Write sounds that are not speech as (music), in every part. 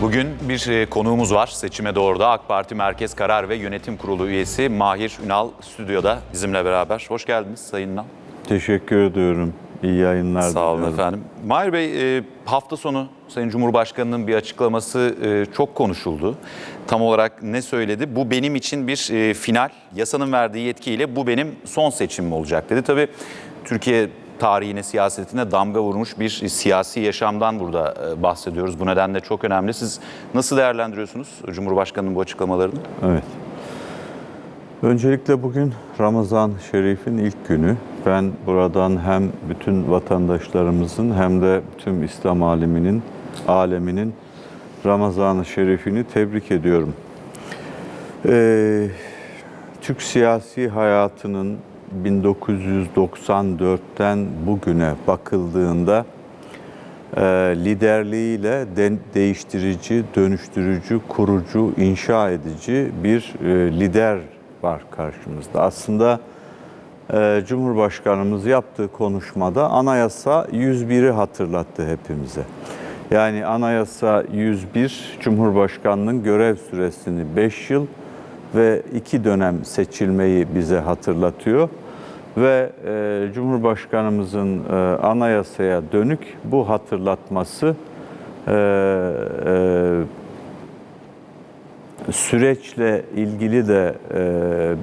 Bugün bir e, konuğumuz var. Seçime doğru da AK Parti Merkez Karar ve Yönetim Kurulu üyesi Mahir Ünal stüdyoda bizimle beraber. Hoş geldiniz Sayın Ünal. Teşekkür ediyorum. İyi yayınlar Sağ olun diliyorum. efendim. Mahir Bey e, hafta sonu Sayın Cumhurbaşkanı'nın bir açıklaması e, çok konuşuldu. Tam olarak ne söyledi? Bu benim için bir final. Yasanın verdiği yetkiyle bu benim son seçimim olacak dedi. Tabii Türkiye tarihine, siyasetine damga vurmuş bir siyasi yaşamdan burada e, bahsediyoruz. Bu nedenle çok önemli. Siz nasıl değerlendiriyorsunuz Cumhurbaşkanı'nın bu açıklamalarını? Evet. Öncelikle bugün Ramazan Şerif'in ilk günü. Ben buradan hem bütün vatandaşlarımızın hem de tüm İslam aleminin aleminin Ramazan-ı Şerif'ini tebrik ediyorum. Ee, Türk siyasi hayatının 1994'ten bugüne bakıldığında e, liderliğiyle de- değiştirici, dönüştürücü, kurucu, inşa edici bir e, lider var karşımızda. Aslında e, Cumhurbaşkanımız yaptığı konuşmada anayasa 101'i hatırlattı hepimize. Yani anayasa 101 Cumhurbaşkanının görev süresini 5 yıl ve 2 dönem seçilmeyi bize hatırlatıyor ve e, Cumhurbaşkanımızın e, anayasaya dönük bu hatırlatması e, süreçle ilgili de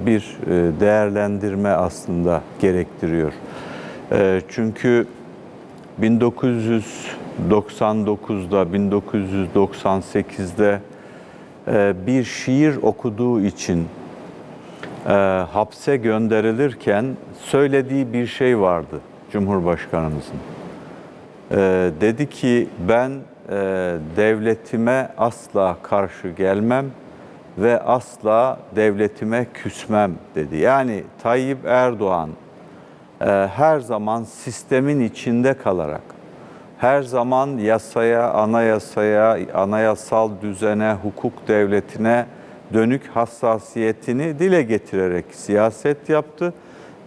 bir değerlendirme aslında gerektiriyor. Çünkü 1999'da, 1998'de e, bir şiir okuduğu için e, hapse gönderilirken söylediği bir şey vardı Cumhurbaşkanımızın. E, dedi ki ben e, devletime asla karşı gelmem ve asla devletime küsmem dedi. Yani Tayyip Erdoğan e, her zaman sistemin içinde kalarak, her zaman yasaya, anayasaya, anayasal düzene, hukuk devletine dönük hassasiyetini dile getirerek siyaset yaptı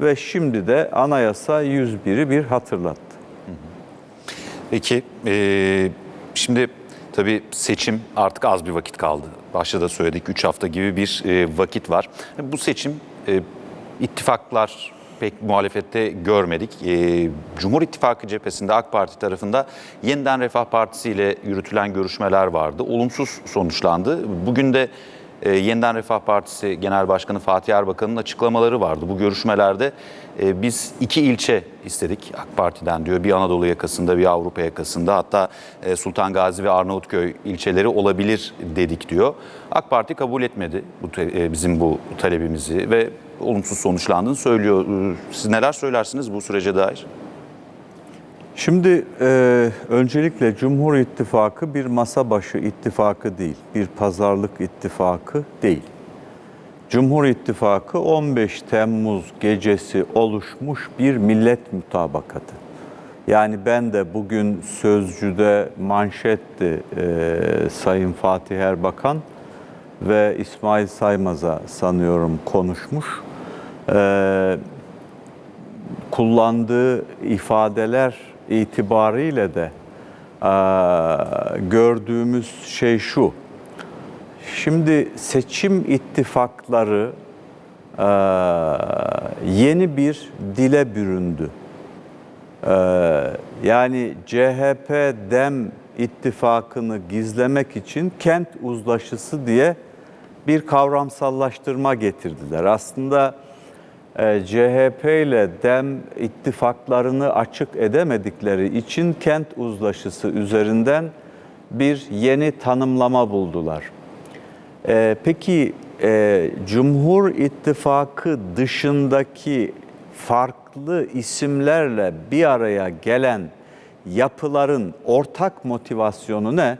ve şimdi de anayasa 101'i bir hatırlattı. Peki, e, şimdi tabii seçim artık az bir vakit kaldı. Başta da söyledik 3 hafta gibi bir e, vakit var. Bu seçim e, ittifaklar pek muhalefette görmedik. E, Cumhur İttifakı cephesinde AK Parti tarafında yeniden Refah Partisi ile yürütülen görüşmeler vardı. Olumsuz sonuçlandı. Bugün de e, Yeniden Refah Partisi Genel Başkanı Fatih Erbakan'ın açıklamaları vardı. Bu görüşmelerde e, biz iki ilçe istedik AK Parti'den diyor. Bir Anadolu yakasında, bir Avrupa yakasında. Hatta e, Sultan Gazi ve Arnavutköy ilçeleri olabilir dedik diyor. AK Parti kabul etmedi bu e, bizim bu talebimizi ve olumsuz sonuçlandığını söylüyor. Siz neler söylersiniz bu sürece dair? Şimdi e, öncelikle Cumhur İttifakı bir masa başı ittifakı değil, bir pazarlık ittifakı değil. Cumhur İttifakı 15 Temmuz gecesi oluşmuş bir millet mutabakatı. Yani ben de bugün Sözcü'de manşetti e, Sayın Fatih Erbakan ve İsmail Saymaz'a sanıyorum konuşmuş. E, kullandığı ifadeler itibariyle de gördüğümüz şey şu. Şimdi seçim ittifakları yeni bir dile büründü. Yani CHP dem ittifakını gizlemek için kent uzlaşısı diye bir kavramsallaştırma getirdiler. Aslında e, CHP ile DEM ittifaklarını açık edemedikleri için kent uzlaşısı üzerinden bir yeni tanımlama buldular. E, peki e, Cumhur İttifakı dışındaki farklı isimlerle bir araya gelen yapıların ortak motivasyonu ne?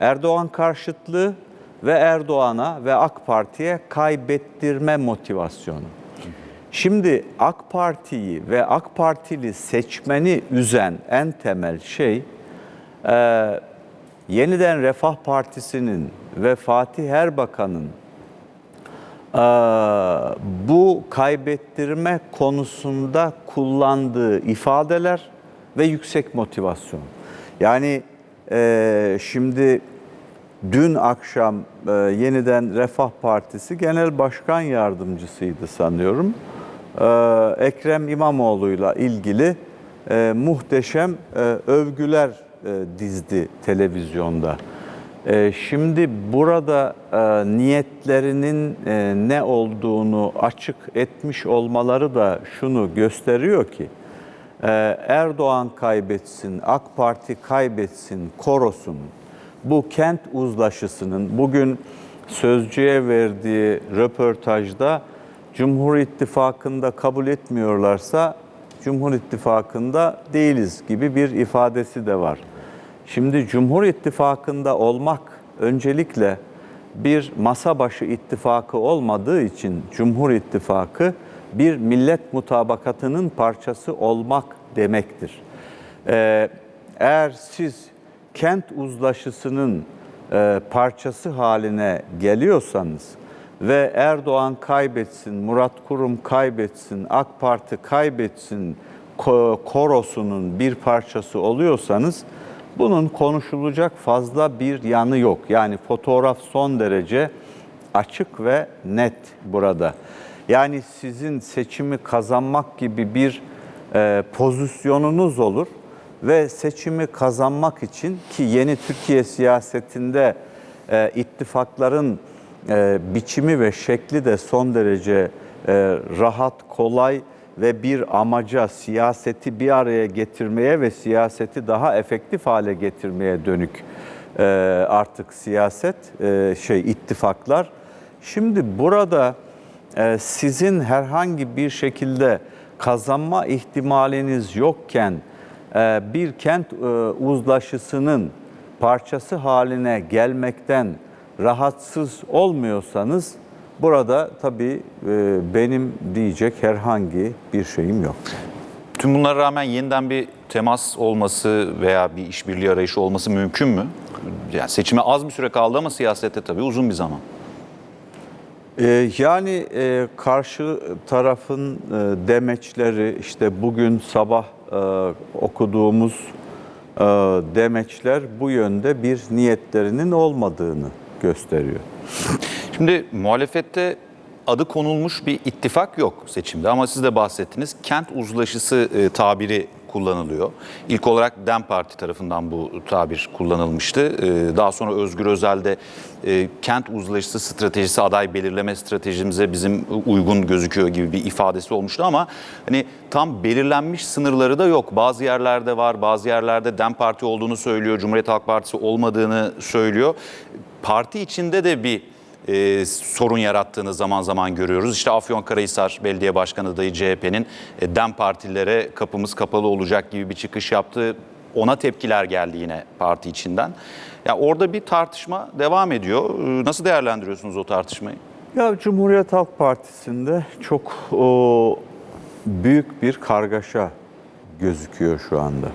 Erdoğan karşıtlığı ve Erdoğan'a ve AK Parti'ye kaybettirme motivasyonu. Şimdi AK Parti'yi ve AK Partili seçmeni üzen en temel şey e, yeniden Refah Partisi'nin ve Fatih Erbakan'ın e, bu kaybettirme konusunda kullandığı ifadeler ve yüksek motivasyon. Yani e, şimdi dün akşam e, yeniden Refah Partisi Genel Başkan Yardımcısıydı sanıyorum. E, Ekrem İmamoğlu'yla ilgili e, muhteşem e, övgüler e, dizdi televizyonda. Şimdi burada niyetlerinin ne olduğunu açık etmiş olmaları da şunu gösteriyor ki ee, Erdoğan kaybetsin, AK Parti kaybetsin, korosun. Bu kent uzlaşısının bugün Sözcü'ye verdiği röportajda Cumhur İttifakı'nda kabul etmiyorlarsa Cumhur İttifakı'nda değiliz gibi bir ifadesi de var. Şimdi Cumhur İttifakı'nda olmak öncelikle bir masa başı ittifakı olmadığı için Cumhur İttifakı bir millet mutabakatının parçası olmak demektir. Ee, eğer siz kent uzlaşısının e, parçası haline geliyorsanız ve Erdoğan kaybetsin, Murat Kurum kaybetsin, AK Parti kaybetsin, ko- korosunun bir parçası oluyorsanız bunun konuşulacak fazla bir yanı yok. Yani fotoğraf son derece açık ve net burada. Yani sizin seçimi kazanmak gibi bir e, pozisyonunuz olur ve seçimi kazanmak için ki yeni Türkiye siyasetinde e, ittifakların e, biçimi ve şekli de son derece e, rahat, kolay ve bir amaca siyaseti bir araya getirmeye ve siyaseti daha efektif hale getirmeye dönük e, artık siyaset e, şey ittifaklar. Şimdi burada e, sizin herhangi bir şekilde kazanma ihtimaliniz yokken e, bir kent e, uzlaşısının parçası haline gelmekten rahatsız olmuyorsanız burada tabii e, benim diyecek herhangi bir şeyim yok. Tüm bunlara rağmen yeniden bir temas olması veya bir işbirliği arayışı olması mümkün mü? Yani seçime az bir süre kaldı ama siyasette tabii uzun bir zaman. Ee, yani e, karşı tarafın e, demeçleri işte bugün sabah e, okuduğumuz e, demeçler bu yönde bir niyetlerinin olmadığını gösteriyor. (laughs) Şimdi muhalefette adı konulmuş bir ittifak yok seçimde ama siz de bahsettiniz. Kent uzlaşısı e, tabiri kullanılıyor. İlk olarak DEM Parti tarafından bu tabir kullanılmıştı. E, daha sonra Özgür Özel de e, kent uzlaşısı stratejisi aday belirleme stratejimize bizim uygun gözüküyor gibi bir ifadesi olmuştu ama hani tam belirlenmiş sınırları da yok. Bazı yerlerde var, bazı yerlerde DEM Parti olduğunu söylüyor, Cumhuriyet Halk Partisi olmadığını söylüyor. Parti içinde de bir e, sorun yarattığını zaman zaman görüyoruz. İşte Afyonkarahisar Belediye Başkanı adayı CHP'nin e, DEM partilere kapımız kapalı olacak gibi bir çıkış yaptı. Ona tepkiler geldi yine parti içinden. Ya orada bir tartışma devam ediyor. E, Nasıl değerlendiriyorsunuz o tartışmayı? Ya Cumhuriyet Halk Partisi'nde çok o, büyük bir kargaşa gözüküyor şu anda.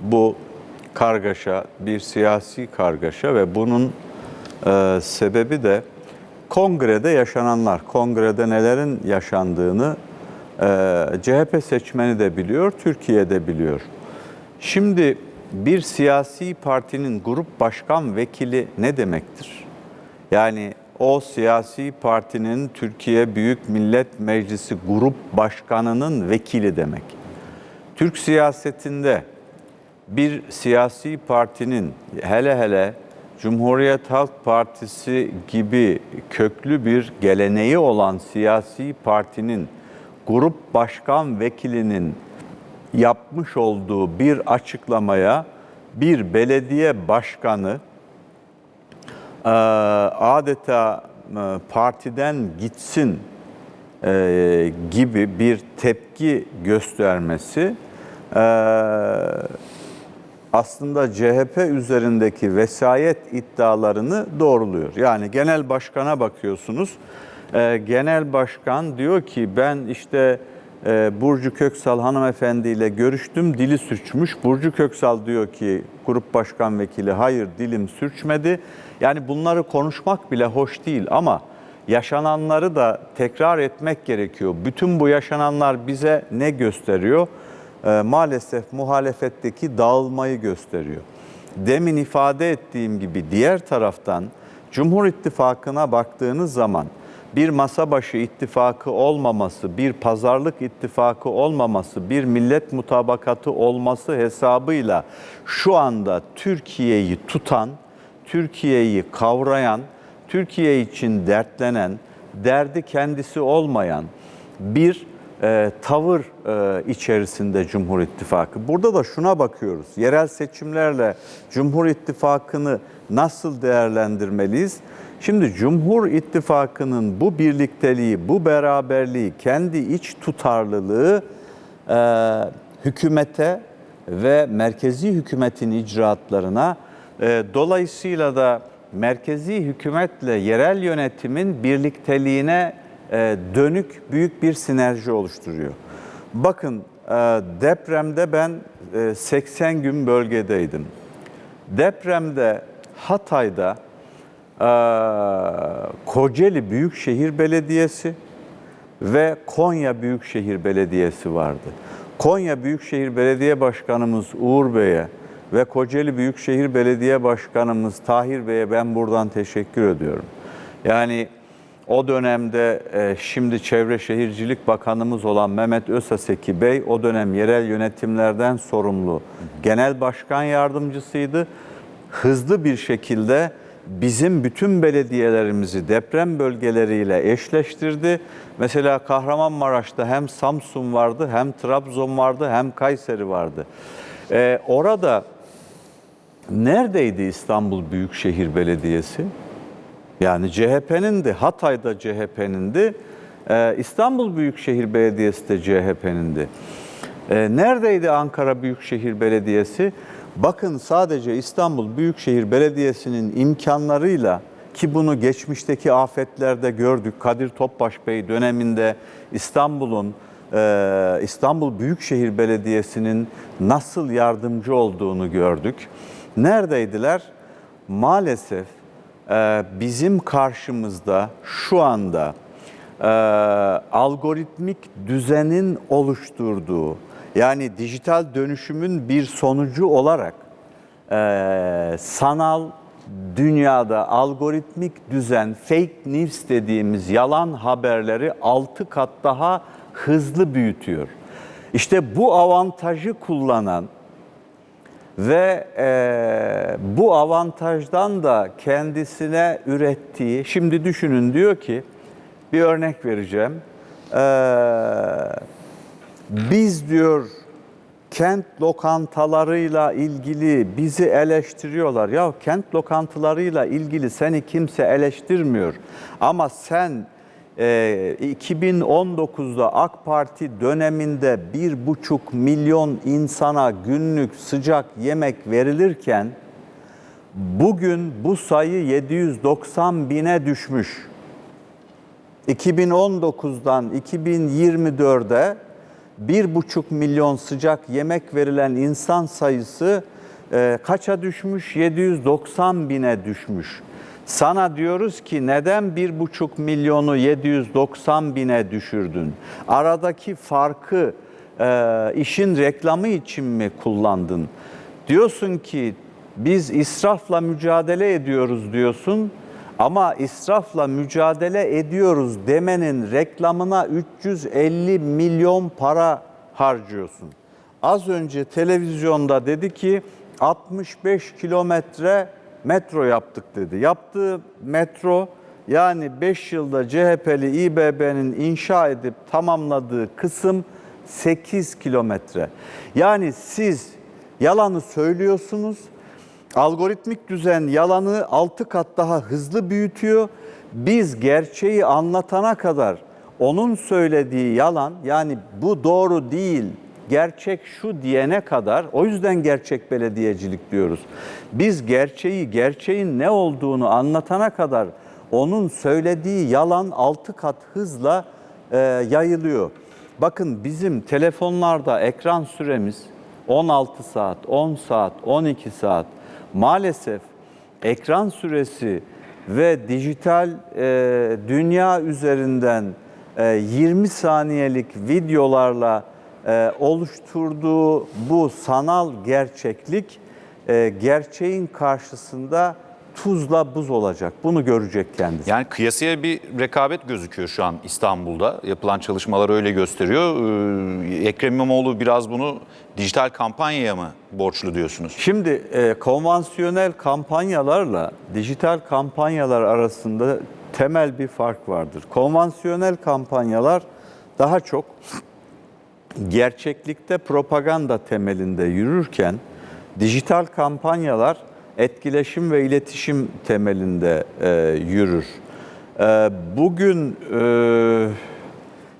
Bu kargaşa bir siyasi kargaşa ve bunun e, sebebi de kongrede yaşananlar. Kongrede nelerin yaşandığını e, CHP seçmeni de biliyor, Türkiye de biliyor. Şimdi bir siyasi partinin grup başkan vekili ne demektir? Yani o siyasi partinin Türkiye Büyük Millet Meclisi grup başkanının vekili demek. Türk siyasetinde bir siyasi partinin hele hele Cumhuriyet Halk Partisi gibi köklü bir geleneği olan siyasi partinin grup başkan vekilinin yapmış olduğu bir açıklamaya bir belediye başkanı e, adeta e, partiden gitsin e, gibi bir tepki göstermesi aslında CHP üzerindeki vesayet iddialarını doğruluyor. Yani genel başkana bakıyorsunuz. E, genel başkan diyor ki ben işte e, Burcu Köksal hanımefendiyle görüştüm, dili sürçmüş. Burcu Köksal diyor ki grup başkan vekili hayır dilim sürçmedi. Yani bunları konuşmak bile hoş değil ama yaşananları da tekrar etmek gerekiyor. Bütün bu yaşananlar bize ne gösteriyor? Ee, maalesef muhalefetteki dağılmayı gösteriyor. demin ifade ettiğim gibi diğer taraftan Cumhur İttifakı'na baktığınız zaman bir masa başı ittifakı olmaması, bir pazarlık ittifakı olmaması, bir millet mutabakatı olması hesabıyla şu anda Türkiye'yi tutan, Türkiye'yi kavrayan, Türkiye için dertlenen, derdi kendisi olmayan bir e, tavır e, içerisinde Cumhur İttifakı. Burada da şuna bakıyoruz. Yerel seçimlerle Cumhur İttifakı'nı nasıl değerlendirmeliyiz? Şimdi Cumhur İttifakı'nın bu birlikteliği, bu beraberliği, kendi iç tutarlılığı e, hükümete ve merkezi hükümetin icraatlarına e, dolayısıyla da merkezi hükümetle yerel yönetimin birlikteliğine dönük büyük bir sinerji oluşturuyor. Bakın e, depremde ben e, 80 gün bölgedeydim. Depremde Hatay'da e, Kocaeli Büyükşehir Belediyesi ve Konya Büyükşehir Belediyesi vardı. Konya Büyükşehir Belediye Başkanımız Uğur Bey'e ve Kocaeli Büyükşehir Belediye Başkanımız Tahir Bey'e ben buradan teşekkür ediyorum. Yani o dönemde e, şimdi Çevre Şehircilik Bakanımız olan Mehmet Özaseki Bey o dönem yerel yönetimlerden sorumlu genel başkan yardımcısıydı. Hızlı bir şekilde bizim bütün belediyelerimizi deprem bölgeleriyle eşleştirdi. Mesela Kahramanmaraş'ta hem Samsun vardı, hem Trabzon vardı, hem Kayseri vardı. Ee, orada neredeydi İstanbul Büyükşehir Belediyesi? Yani CHP'nin Hatay'da CHP'nin de İstanbul Büyükşehir Belediyesi de CHP'nin de. Neredeydi Ankara Büyükşehir Belediyesi? Bakın sadece İstanbul Büyükşehir Belediyesi'nin imkanlarıyla ki bunu geçmişteki afetlerde gördük. Kadir Topbaş Bey döneminde İstanbul'un e, İstanbul Büyükşehir Belediyesi'nin nasıl yardımcı olduğunu gördük. Neredeydiler? Maalesef bizim karşımızda şu anda e, algoritmik düzenin oluşturduğu yani dijital dönüşümün bir sonucu olarak e, sanal dünyada algoritmik düzen fake news dediğimiz yalan haberleri 6 kat daha hızlı büyütüyor. İşte bu avantajı kullanan ve e, bu avantajdan da kendisine ürettiği, şimdi düşünün diyor ki, bir örnek vereceğim. E, biz diyor kent lokantalarıyla ilgili bizi eleştiriyorlar. Ya kent lokantalarıyla ilgili seni kimse eleştirmiyor. Ama sen e, 2019'da AK Parti döneminde bir buçuk milyon insana günlük sıcak yemek verilirken bugün bu sayı 790 bine düşmüş. 2019'dan 2024'e bir buçuk milyon sıcak yemek verilen insan sayısı e, kaça düşmüş? 790 bine düşmüş. Sana diyoruz ki neden bir buçuk milyonu 790 bine düşürdün? Aradaki farkı e, işin reklamı için mi kullandın? Diyorsun ki biz israfla mücadele ediyoruz diyorsun. Ama israfla mücadele ediyoruz demenin reklamına 350 milyon para harcıyorsun. Az önce televizyonda dedi ki 65 kilometre metro yaptık dedi. Yaptığı metro yani 5 yılda CHP'li İBB'nin inşa edip tamamladığı kısım 8 kilometre. Yani siz yalanı söylüyorsunuz. Algoritmik düzen yalanı 6 kat daha hızlı büyütüyor. Biz gerçeği anlatana kadar onun söylediği yalan yani bu doğru değil, gerçek şu diyene kadar o yüzden gerçek belediyecilik diyoruz. Biz gerçeği, gerçeğin ne olduğunu anlatana kadar onun söylediği yalan 6 kat hızla e, yayılıyor. Bakın bizim telefonlarda ekran süremiz 16 saat, 10 saat, 12 saat maalesef ekran süresi ve dijital e, dünya üzerinden e, 20 saniyelik videolarla oluşturduğu bu sanal gerçeklik e, gerçeğin karşısında tuzla buz olacak. Bunu görecek kendisi. Yani kıyasıya bir rekabet gözüküyor şu an İstanbul'da. Yapılan çalışmalar öyle gösteriyor. Ee, Ekrem İmamoğlu biraz bunu dijital kampanyaya mı borçlu diyorsunuz? Şimdi e, konvansiyonel kampanyalarla dijital kampanyalar arasında temel bir fark vardır. Konvansiyonel kampanyalar daha çok gerçeklikte propaganda temelinde yürürken dijital kampanyalar etkileşim ve iletişim temelinde e, yürür. E, bugün e,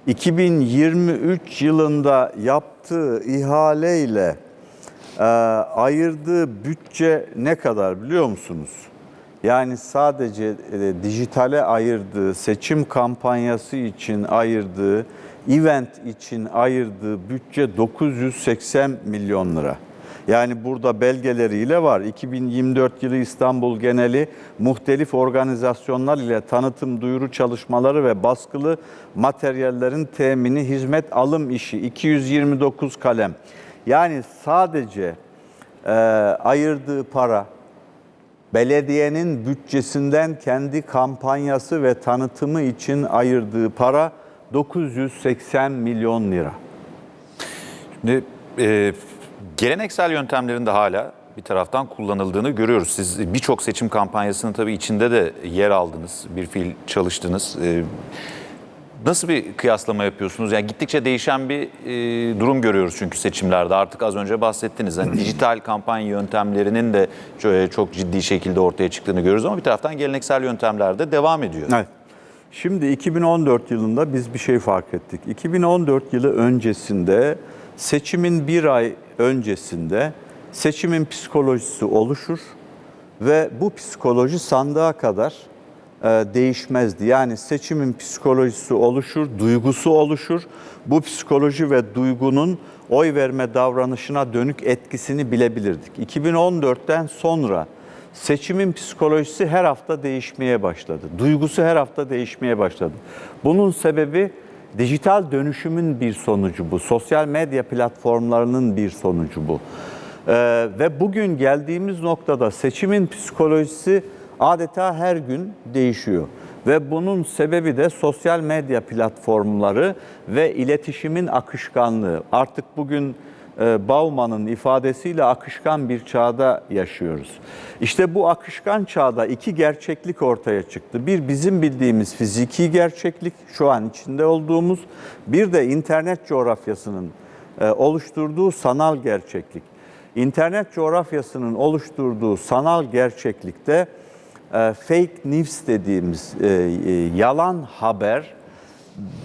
2023 yılında yaptığı ihaleyle e, ayırdığı bütçe ne kadar biliyor musunuz? Yani sadece e, dijitale ayırdığı, seçim kampanyası için ayırdığı, event için ayırdığı bütçe 980 milyon lira. Yani burada belgeleriyle var. 2024 yılı İstanbul geneli muhtelif organizasyonlar ile tanıtım, duyuru çalışmaları ve baskılı materyallerin temini, hizmet alım işi 229 kalem. Yani sadece e, ayırdığı para belediyenin bütçesinden kendi kampanyası ve tanıtımı için ayırdığı para 980 milyon lira. Şimdi e, geleneksel yöntemlerin de hala bir taraftan kullanıldığını görüyoruz. Siz birçok seçim kampanyasının tabii içinde de yer aldınız, bir fiil çalıştınız. E, nasıl bir kıyaslama yapıyorsunuz? Yani gittikçe değişen bir e, durum görüyoruz çünkü seçimlerde. Artık az önce bahsettiniz. Yani dijital kampanya yöntemlerinin de çok, çok ciddi şekilde ortaya çıktığını görüyoruz ama bir taraftan geleneksel yöntemler de devam ediyor. Evet. Şimdi 2014 yılında biz bir şey fark ettik. 2014 yılı öncesinde seçimin bir ay öncesinde seçimin psikolojisi oluşur ve bu psikoloji sandığa kadar e, değişmezdi. Yani seçimin psikolojisi oluşur, duygusu oluşur. Bu psikoloji ve duygunun oy verme davranışına dönük etkisini bilebilirdik. 2014'ten sonra seçimin psikolojisi her hafta değişmeye başladı. Duygusu her hafta değişmeye başladı. Bunun sebebi dijital dönüşümün bir sonucu bu. Sosyal medya platformlarının bir sonucu bu. Ee, ve bugün geldiğimiz noktada seçimin psikolojisi adeta her gün değişiyor. Ve bunun sebebi de sosyal medya platformları ve iletişimin akışkanlığı. Artık bugün Bauman'ın ifadesiyle akışkan bir çağda yaşıyoruz. İşte bu akışkan çağda iki gerçeklik ortaya çıktı. Bir bizim bildiğimiz fiziki gerçeklik, şu an içinde olduğumuz, bir de internet coğrafyasının e, oluşturduğu sanal gerçeklik. İnternet coğrafyasının oluşturduğu sanal gerçeklikte e, fake news dediğimiz e, e, yalan haber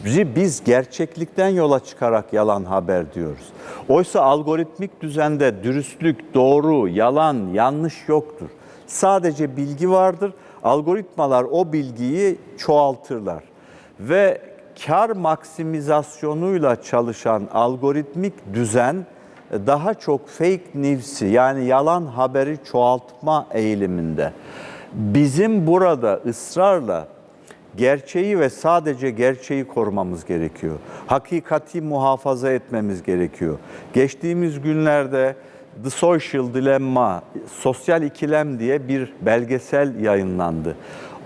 biz gerçeklikten yola çıkarak yalan haber diyoruz. Oysa algoritmik düzende dürüstlük, doğru, yalan, yanlış yoktur. Sadece bilgi vardır. Algoritmalar o bilgiyi çoğaltırlar. Ve kar maksimizasyonuyla çalışan algoritmik düzen daha çok fake news'i yani yalan haberi çoğaltma eğiliminde. Bizim burada ısrarla gerçeği ve sadece gerçeği korumamız gerekiyor. Hakikati muhafaza etmemiz gerekiyor. Geçtiğimiz günlerde The Social Dilemma, Sosyal İkilem diye bir belgesel yayınlandı.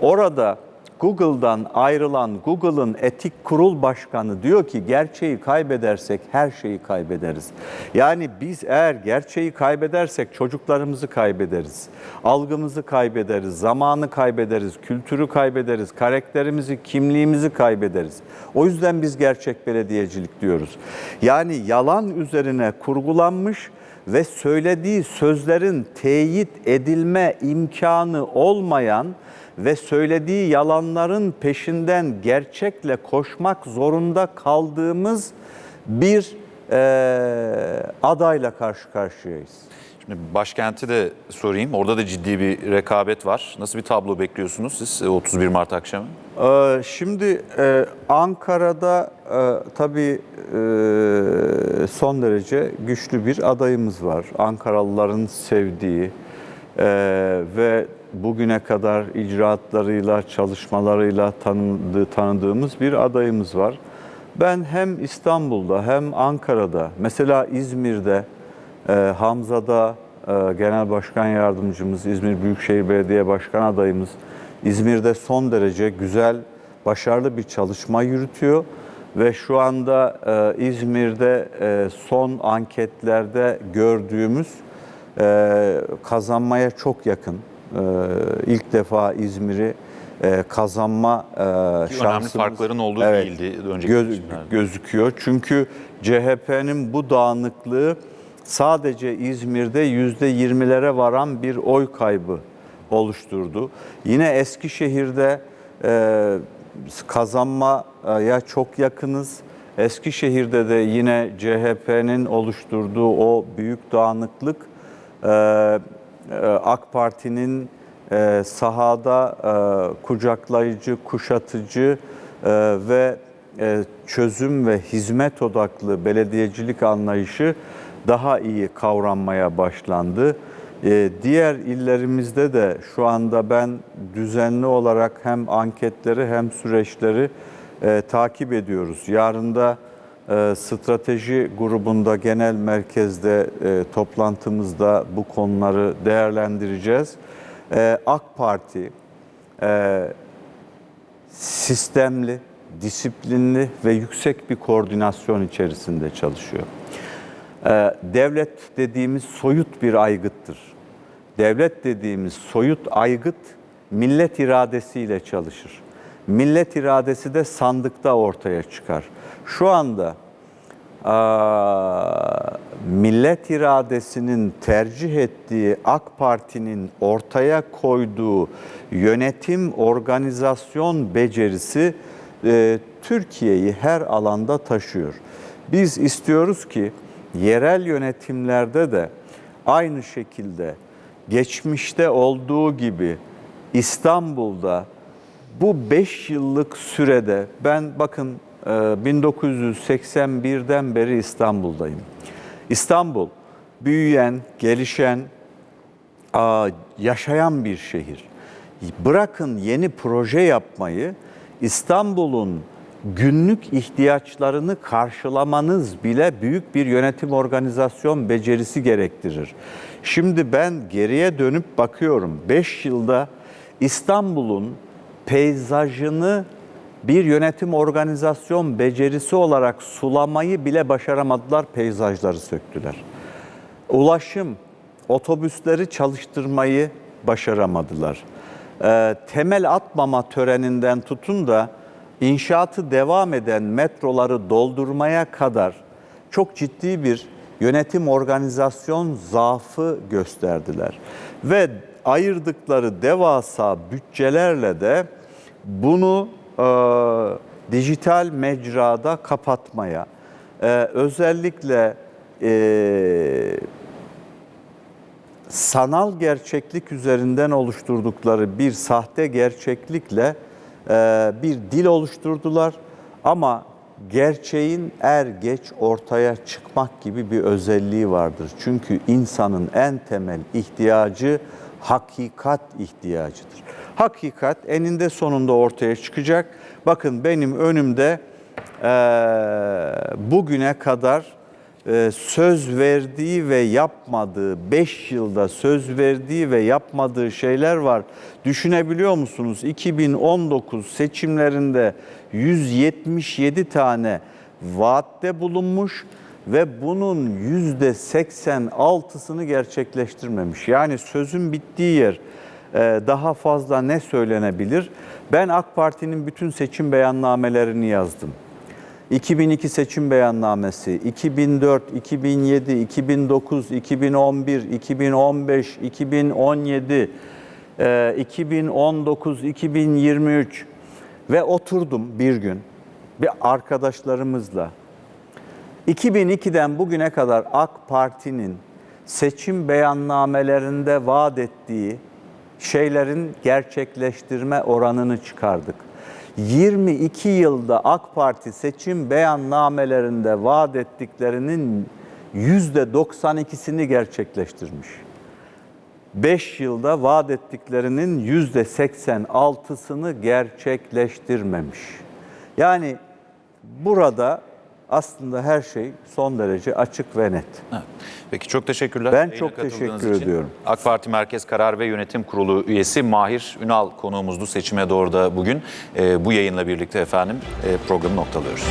Orada Google'dan ayrılan Google'ın etik kurul başkanı diyor ki gerçeği kaybedersek her şeyi kaybederiz. Yani biz eğer gerçeği kaybedersek çocuklarımızı kaybederiz. Algımızı kaybederiz, zamanı kaybederiz, kültürü kaybederiz, karakterimizi, kimliğimizi kaybederiz. O yüzden biz gerçek belediyecilik diyoruz. Yani yalan üzerine kurgulanmış ve söylediği sözlerin teyit edilme imkanı olmayan ve söylediği yalanların peşinden gerçekle koşmak zorunda kaldığımız bir e, adayla karşı karşıyayız. Şimdi başkenti de sorayım. Orada da ciddi bir rekabet var. Nasıl bir tablo bekliyorsunuz siz e, 31 Mart akşamı? Ee, Şimdi e, Ankara'da e, tabii e, son derece güçlü bir adayımız var. Ankaralıların sevdiği e, ve bugüne kadar icraatlarıyla, çalışmalarıyla tanıdığı, tanıdığımız bir adayımız var. Ben hem İstanbul'da hem Ankara'da, mesela İzmir'de, e, Hamza'da, e, Genel Başkan Yardımcımız, İzmir Büyükşehir Belediye Başkan adayımız İzmir'de son derece güzel, başarılı bir çalışma yürütüyor ve şu anda e, İzmir'de e, son anketlerde gördüğümüz e, kazanmaya çok yakın. E, ilk defa İzmir'i e, kazanma e, şansımız önemli farkların olduğu değildi önceki göz- gözüküyor. Çünkü CHP'nin bu dağınıklığı sadece İzmir'de yüzde yirmilere varan bir oy kaybı oluşturdu. Yine Eskişehir'de e, kazanmaya çok yakınız. Eskişehir'de de yine CHP'nin oluşturduğu o büyük dağınıklık e, AK Parti'nin e, sahada e, kucaklayıcı, kuşatıcı e, ve çözüm ve hizmet odaklı belediyecilik anlayışı daha iyi kavranmaya başlandı. Diğer illerimizde de şu anda ben düzenli olarak hem anketleri hem süreçleri takip ediyoruz. Yarın da e, strateji grubunda genel merkezde e, toplantımızda bu konuları değerlendireceğiz. E, AK Parti e, sistemli, disiplinli ve yüksek bir koordinasyon içerisinde çalışıyor. Ee, Devlet dediğimiz soyut bir aygıttır. Devlet dediğimiz soyut aygıt millet iradesiyle çalışır. Millet iradesi de sandıkta ortaya çıkar. Şu anda aa, millet iradesinin tercih ettiği AK Parti'nin ortaya koyduğu yönetim organizasyon becerisi e, Türkiye'yi her alanda taşıyor. Biz istiyoruz ki yerel yönetimlerde de aynı şekilde geçmişte olduğu gibi İstanbul'da bu 5 yıllık sürede ben bakın e, 1981'den beri İstanbul'dayım. İstanbul büyüyen, gelişen, yaşayan bir şehir. Bırakın yeni proje yapmayı, İstanbul'un günlük ihtiyaçlarını karşılamanız bile büyük bir yönetim organizasyon becerisi gerektirir. Şimdi ben geriye dönüp bakıyorum. 5 yılda İstanbul'un peyzajını bir yönetim organizasyon becerisi olarak sulamayı bile başaramadılar, peyzajları söktüler. Ulaşım, otobüsleri çalıştırmayı başaramadılar. Ee, temel atmama töreninden tutun da inşaatı devam eden metroları doldurmaya kadar çok ciddi bir yönetim organizasyon zaafı gösterdiler. Ve ayırdıkları devasa bütçelerle de bunu e, dijital mecrada kapatmaya, e, özellikle e, sanal gerçeklik üzerinden oluşturdukları bir sahte gerçeklikle e, bir dil oluşturdular. Ama gerçeğin er geç ortaya çıkmak gibi bir özelliği vardır. Çünkü insanın en temel ihtiyacı hakikat ihtiyacıdır. Hakikat eninde sonunda ortaya çıkacak. Bakın benim önümde e, bugüne kadar e, söz verdiği ve yapmadığı, 5 yılda söz verdiği ve yapmadığı şeyler var. Düşünebiliyor musunuz? 2019 seçimlerinde 177 tane vaatte bulunmuş ve bunun %86'sını gerçekleştirmemiş. Yani sözün bittiği yer e, daha fazla ne söylenebilir? Ben AK Parti'nin bütün seçim beyannamelerini yazdım. 2002 seçim beyannamesi, 2004, 2007, 2009, 2011, 2015, 2017, e, 2019, 2023 ve oturdum bir gün bir arkadaşlarımızla 2002'den bugüne kadar AK Parti'nin seçim beyannamelerinde vaat ettiği şeylerin gerçekleştirme oranını çıkardık. 22 yılda AK Parti seçim beyannamelerinde vaat ettiklerinin %92'sini gerçekleştirmiş. 5 yılda vaat ettiklerinin %86'sını gerçekleştirmemiş. Yani burada aslında her şey son derece açık ve net. Evet. Peki çok teşekkürler. Ben yayına çok teşekkür ediyorum. AK Parti Merkez Karar ve Yönetim Kurulu üyesi Mahir Ünal konuğumuzdu seçime doğru da bugün. Ee, bu yayınla birlikte efendim e, programı noktalıyoruz.